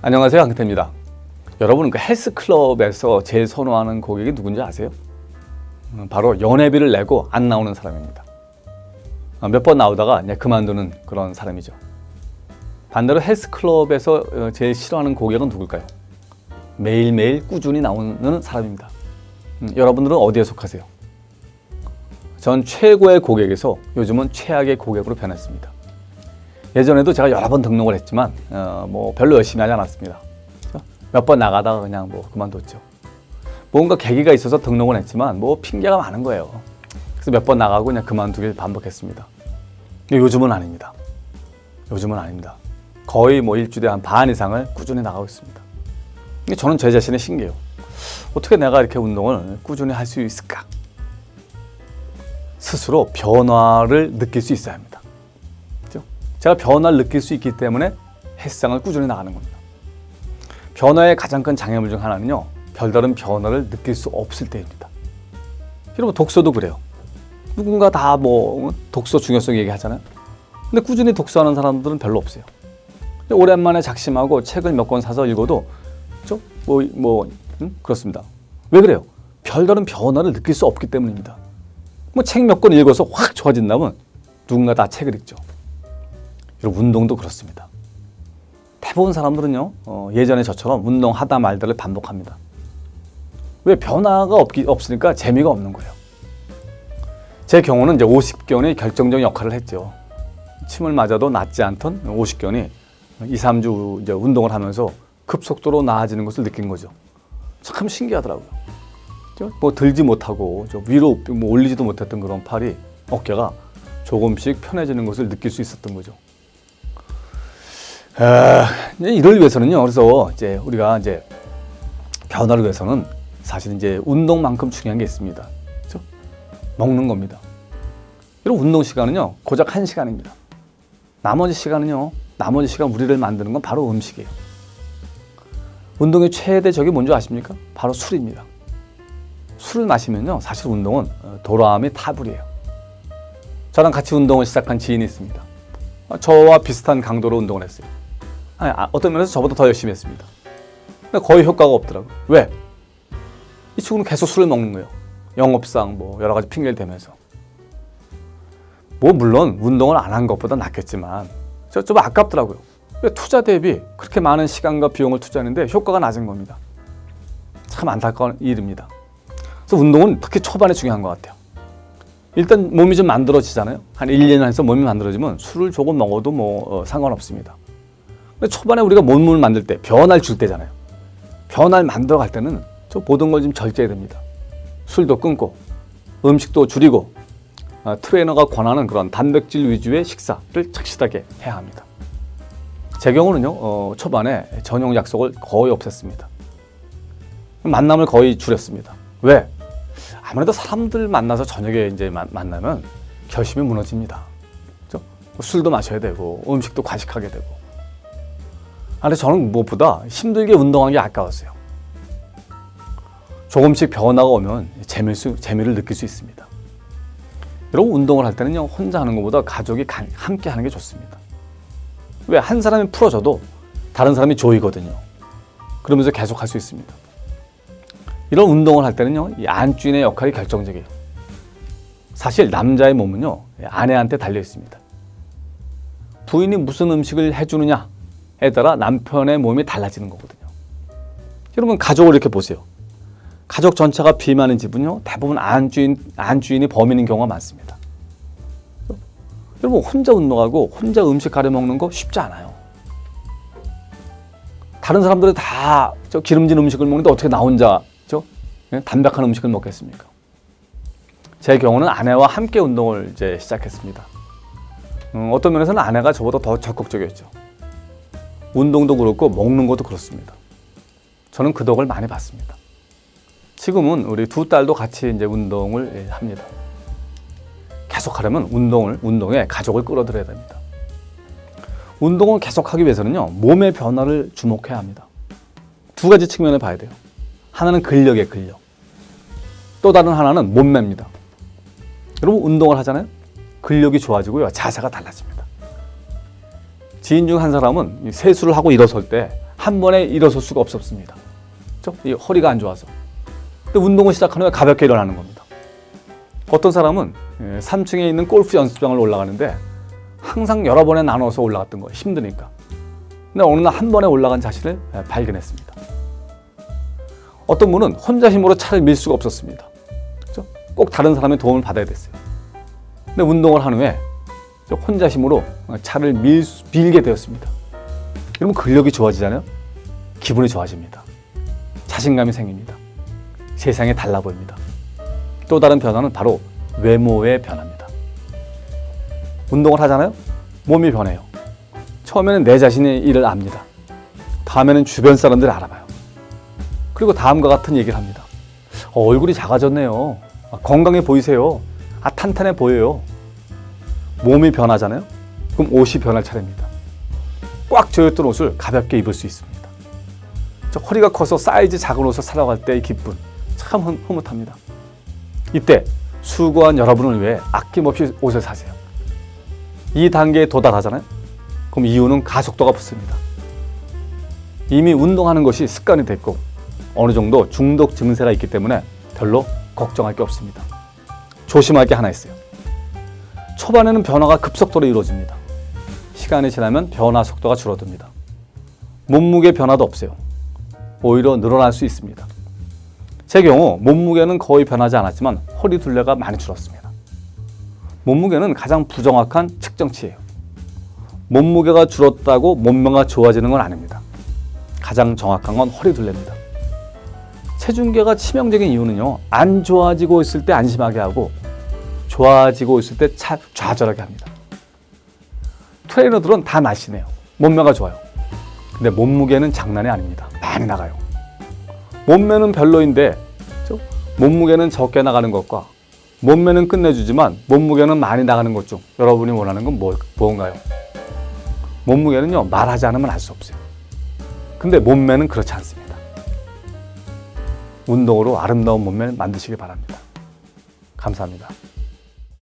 안녕하세요 황태입니다. 여러분 그 헬스클럽에서 제일 선호하는 고객이 누군지 아세요? 음, 바로 연회비를 내고 안 나오는 사람입니다. 몇 번 나오다가 이제 그만두는 그런 사람이죠. 반대로 헬스클럽에서 어, 제일 싫어하는 고객은 누굴까요? 매일매일 꾸준히 나오는 사람입니다. 음, 여러분들은 어디에 속하세요? 전 최고의 고객에서 요즘은 최악의 고객으로 변했습니다. 예전에도 제가 여러 번 등록을 했지만 어, 뭐 별로 열심히 하지 않았습니다. 몇 번 나가다가 그냥 뭐 그만뒀죠. 뭔가 계기가 있어서 등록은 했지만 뭐 핑계가 많은 거예요. 그래서 몇 번 나가고 그냥 그만두길 반복했습니다. 근데 요즘은 아닙니다. 요즘은 아닙니다. 거의 뭐 일주일에 한 반 이상을 꾸준히 나가고 있습니다. 근데 저는 제 자신이 신기해요. 어떻게 내가 이렇게 운동을 꾸준히 할 수 있을까? 스스로 변화를 느낄 수 있어야 합니다. 제가 변화를 느낄 수 있기 때문에 헬스장을 꾸준히 나가는 겁니다. 변화의 가장 큰 장애물 중 하나는요, 별다른 변화를 느낄 수 없을 때입니다. 여러분, 독서도 그래요. 누군가 다 뭐 독서 중요성 얘기하잖아요. 근데 꾸준히 독서하는 사람들은 별로 없어요. 오랜만에 작심하고 책을 몇 권 사서 읽어도 좀 뭐, 뭐, 음? 그렇습니다. 왜 그래요? 별다른 변화를 느낄 수 없기 때문입니다. 뭐 책 몇 권 읽어서 확 좋아진다면 누군가 다 책을 읽죠. 여러분 운동도 그렇습니다. 대부분 사람들은요 어, 예전에 저처럼 운동하다 말다를 반복합니다. 왜 변화가 없기, 없으니까 재미가 없는 거예요. 제 경우는 이제 50견이 결정적 역할을 했죠. 침을 맞아도 낫지 않던 50견이 2, 3주 이제 운동을 하면서 급속도로 나아지는 것을 느낀 거죠. 참 신기하더라고요. 저, 뭐 들지 못하고 저 위로 뭐 올리지도 못했던 그런 팔이 어깨가 조금씩 편해지는 것을 느낄 수 있었던 거죠. 아, 이를 위해서는요. 그래서 이제 우리가 이제 변화를 위해서는 사실 이제 운동만큼 중요한 게 있습니다. 그렇죠? 먹는 겁니다. 이런 운동 시간은요. 고작 한 시간입니다. 나머지 시간은요. 나머지 시간 우리를 만드는 건 바로 음식이에요. 운동의 최대 적이 뭔지 아십니까? 바로 술입니다. 술을 마시면요. 사실 운동은 어, 돌아함이 타불이에요. 저랑 같이 운동을 시작한 지인이 있습니다. 어, 저와 비슷한 강도로 운동을 했어요. 아니, 아, 어떤 면에서 저보다 더 열심히 했습니다. 근데 거의 효과가 없더라고요. 왜? 이 친구는 계속 술을 먹는 거예요. 영업상 뭐 여러 가지 핑계를 대면서. 뭐 물론 운동을 안 한 것보다 낫겠지만 저 좀 아깝더라고요. 왜 투자 대비 그렇게 많은 시간과 비용을 투자했는데 효과가 낮은 겁니다. 참 안타까운 일입니다. 그래서 운동은 특히 초반에 중요한 것 같아요. 일단 몸이 좀 만들어지잖아요. 한 1, 2년 해서 몸이 만들어지면 술을 조금 먹어도 뭐 어, 상관없습니다. 근데 초반에 우리가 몸을 만들 때 변화를 줄 때잖아요. 변화를 만들어 갈 때는 저 모든 걸 좀 절제해야 됩니다. 술도 끊고 음식도 줄이고 아, 트레이너가 권하는 그런 단백질 위주의 식사를 착실하게 해야 합니다. 제 경우는요 어, 초반에 저녁 약속을 거의 없앴습니다. 만남을 거의 줄였습니다. 왜? 아무래도 사람들 만나서 저녁에 이제 마- 만나면 결심이 무너집니다. 그죠? 술도 마셔야 되고 음식도 과식하게 되고. 아, 근데 저는 무엇보다 힘들게 운동하는 게 아까웠어요. 조금씩 변화가 오면 재미를, 수- 재미를 느낄 수 있습니다. 여러분 운동을 할 때는요 혼자 하는 것보다 가족이 가- 함께 하는 게 좋습니다. 왜 한 사람이 풀어줘도 다른 사람이 조이거든요. 그러면서 계속 할 수 있습니다. 이런 운동을 할 때는요, 이 안주인의 역할이 결정적이에요. 사실 남자의 몸은요, 아내한테 달려 있습니다. 부인이 무슨 음식을 해주느냐 에 따라 남편의 몸이 달라지는 거거든요. 여러분 가족을 이렇게 보세요. 가족 전체가 비만인 집은요, 대부분 안주인 안주인이 범인인 경우가 많습니다. 여러분 혼자 운동하고 혼자 음식 가려 먹는 거 쉽지 않아요. 다른 사람들은 다 저 기름진 음식을 먹는데 어떻게 나 혼자 저 예? 담백한 음식을 먹겠습니까? 제 경우는 아내와 함께 운동을 이제 시작했습니다. 음, 어떤 면에서는 아내가 저보다 더 적극적이었죠. 운동도 그렇고 먹는 것도 그렇습니다. 저는 그 덕을 많이 봤습니다. 지금은 우리 두 딸도 같이 이제 운동을 예, 합니다. 계속하려면 운동을 운동에 가족을 끌어들여야 됩니다. 운동을 계속하기 위해서는요 몸의 변화를 주목해야 합니다. 두 가지 측면을 봐야 돼요. 하나는 근력의 근력, 또 다른 하나는 몸매입니다. 여러분 운동을 하잖아요. 근력이 좋아지고요 자세가 달라집니다. 지인 중 한 사람은 이 세수를 하고 일어설 때 한 번에 일어설 수가 없었습니다. 이 허리가 안 좋아서. 근데 운동을 시작한 후에 가볍게 일어나는 겁니다. 어떤 사람은 3층에 있는 골프 연습장을 올라가는데 항상 여러 번에 나눠서 올라갔던 거예요. 힘드니까. 근데 어느 날 한 번에 올라간 자신을 예, 발견했습니다. 어떤 분은 혼자 힘으로 차를 밀 수가 없었습니다. 꼭 다른 사람의 도움을 받아야 됐어요. 근데 운동을 한 후에 혼자 힘으로 차를 밀, 수- 밀게 되었습니다. 그러면 근력이 좋아지잖아요. 기분이 좋아집니다. 자신감이 생깁니다. 세상이 달라 보입니다. 또 다른 변화는 바로 외모의 변화입니다. 운동을 하잖아요. 몸이 변해요. 처음에는 내 자신의 일을 압니다. 다음에는 주변 사람들을 알아봐요. 그리고 다음과 같은 얘기를 합니다. 어, 얼굴이 작아졌네요. 아, 건강해 보이세요. 아, 탄탄해 보여요. 몸이 변하잖아요. 그럼 옷이 변할 차례입니다. 꽉 조였던 옷을 가볍게 입을 수 있습니다. 저 허리가 커서 사이즈 작은 옷을 사러 갈 때의 기쁨 참 흐- 흐뭇합니다. 이때 수고한 여러분을 위해 아낌없이 옷을 사세요. 이 단계에 도달하잖아요. 그럼 이유는 가속도가 붙습니다. 이미 운동하는 것이 습관이 됐고 어느 정도 중독 증세가 있기 때문에 별로 걱정할 게 없습니다. 조심할 게 하나 있어요. 초반에는 변화가 급속도로 이루어집니다. 시간이 지나면 변화 속도가 줄어듭니다. 몸무게 변화도 없어요. 오히려 늘어날 수 있습니다. 제 경우 몸무게는 거의 변하지 않았지만 허리 둘레가 많이 줄었습니다. 몸무게는 가장 부정확한 측정치예요. 몸무게가 줄었다고 몸매가 좋아지는 건 아닙니다. 가장 정확한 건 허리 둘레입니다. 체중계가 치명적인 이유는요, 안 좋아지고 있을 때 안심하게 하고, 좋아지고 있을 때 차, 좌절하게 합니다. 트레이너들은 다 날씬해요. 몸매가 좋아요. 근데 몸무게는 장난이 아닙니다. 많이 나가요. 몸매는 별로인데, 그죠? 몸무게는 적게 나가는 것과 몸매는 끝내주지만 몸무게는 많이 나가는 것 중 여러분이 원하는 건 뭐, 뭔가요? 몸무게는요, 말하지 않으면 알 수 없어요. 근데 몸매는 그렇지 않습니다. 운동으로 아름다운 몸매 만드시길 바랍니다. 감사합니다.